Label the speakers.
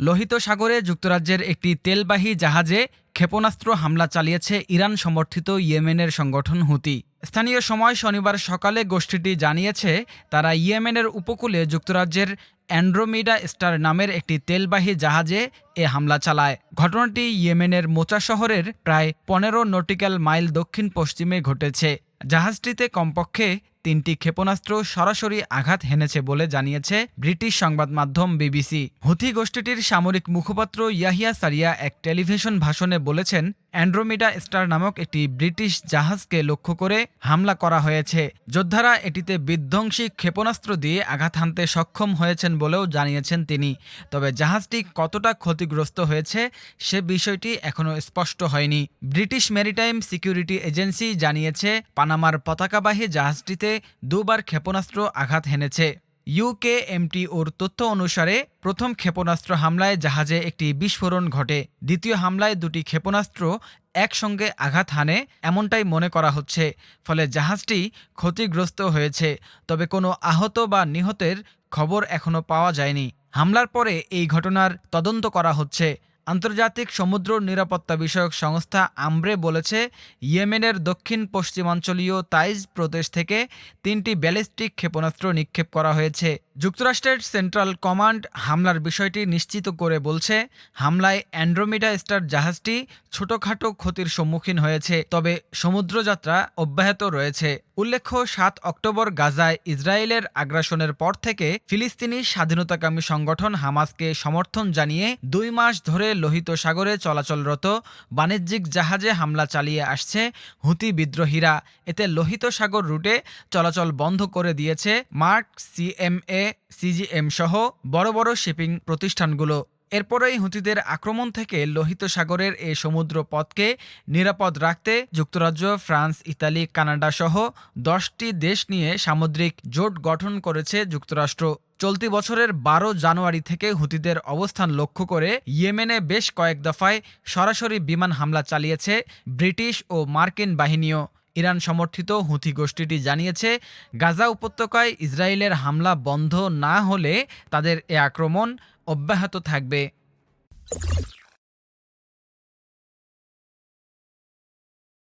Speaker 1: লোহিত সাগরে যুক্তরাজ্যের একটি তেলবাহী জাহাজে ক্ষেপণাস্ত্র হামলা চালিয়েছে ইরান সমর্থিত ইয়েমেনের সংগঠন হুতি। স্থানীয় সময় শনিবার সকালে গোষ্ঠীটি জানিয়েছে, তারা ইয়েমেনের উপকূলে যুক্তরাজ্যের অ্যান্ড্রোমিডা স্টার নামের একটি তেলবাহী জাহাজে এ হামলা চালায়। ঘটনাটি ইয়েমেনের মোচা শহরের প্রায় পনেরো নটিক্যাল মাইল দক্ষিণ পশ্চিমে ঘটেছে। জাহাজটিতে কমপক্ষে তিনটি ক্ষেপণাস্ত্র সরাসরি আঘাত হেনেছে বলে জানিয়েছে ব্রিটিশ সংবাদ মাধ্যম বিবিসি। হুথি গোষ্ঠীটির সামরিক মুখপাত্র ইয়াহিয়া সারিয়া এক টেলিভিশন ভাষণে বলেছেন, অ্যান্ড্রোমিডা স্টার নামক একটি ব্রিটিশ জাহাজকে লক্ষ্য করে হামলা করা হয়েছে। যোদ্ধারা এটিতে বিধ্বংসী ক্ষেপণাস্ত্র দিয়ে আঘাত হানতে সক্ষম হয়েছেন বলেও জানিয়েছেন তিনি। তবে জাহাজটি কতটা ক্ষতিগ্রস্ত হয়েছে সে বিষয়টি এখনও স্পষ্ট হয়নি। ব্রিটিশ মেরিটাইম সিকিউরিটি এজেন্সি জানিয়েছে, পানামার পতাকাবাহী জাহাজটিতে দুবার ক্ষেপণাস্ত্র আঘাত হেনেছে। ইউকে এমটি ওর তথ্য অনুসারে, প্রথম ক্ষেপণাস্ত্র হামলায় জাহাজে একটি বিস্ফোরণ ঘটে। দ্বিতীয় হামলায় দুটি ক্ষেপণাস্ত্র একসঙ্গে আঘাত হানে, এমনটাই মনে করা হচ্ছে। ফলে জাহাজটি ক্ষতিগ্রস্ত হয়েছে, তবে কোনো আহত বা নিহতের খবর এখনও পাওয়া যায়নি। হামলার পরে এই ঘটনার তদন্ত করা হচ্ছে। আন্তর্জাতিক সমুদ্র নিরাপত্তা বিষয়ক সংস্থা আমব্রে বলেছে, ইয়েমেনের দক্ষিণ পশ্চিমাঞ্চলীয় তাইজ প্রদেশ থেকে তিনটি ব্যালিস্টিক ক্ষেপণাস্ত্র নিক্ষেপ করা হয়েছে। যুক্তরাষ্ট্রের সেন্ট্রাল কমান্ড হামলার বিষয়টি নিশ্চিত করে বলছে, হামলায় অ্যান্ড্রোমিডা স্টার জাহাজটি ছোটখাটো ক্ষতির সম্মুখীন হয়েছে, তবে সমুদ্রযাত্রা অব্যাহত রয়েছে। উল্লেখ্য, সাত অক্টোবর গাজায় ইসরায়েলের আগ্রাসনের পর থেকে ফিলিস্তিনি স্বাধীনতাকামী সংগঠন হামাসকে সমর্থন জানিয়ে দুই মাস ধরে লোহিত সাগরে চলাচলরত বাণিজ্যিক জাহাজে হামলা চালিয়ে আসছে হুতি বিদ্রোহীরা। এতে লোহিত সাগর রুটে চলাচল বন্ধ করে দিয়েছে মার্ক, সিএমএ, সিজিএম সহ বড় বড় শিপিং প্রতিষ্ঠানগুলো। এরপরেই হুতিদের আক্রমণ থেকে লোহিত সাগরের এই সমুদ্র পথকে নিরাপদ রাখতে যুক্তরাজ্য, ফ্রান্স, ইতালি, কানাডা সহ দশটি দেশ নিয়ে সামুদ্রিক জোট গঠন করেছে যুক্তরাষ্ট্র। চলতি বছরের বারো জানুয়ারি থেকে হুতিদের অবস্থান লক্ষ্য করে ইয়েমেনে বেশ কয়েক দফায় সরাসরি বিমান হামলা চালিয়েছে ব্রিটিশ ও মার্কিন বাহিনীও। ইরান সমর্থিত হুথি গোষ্ঠীটি জানিয়েছে, গাজা উপত্যকায় ইসরায়েলের হামলা বন্ধ না হলে তাদের এ আক্রমণ অব্যাহত থাকবে।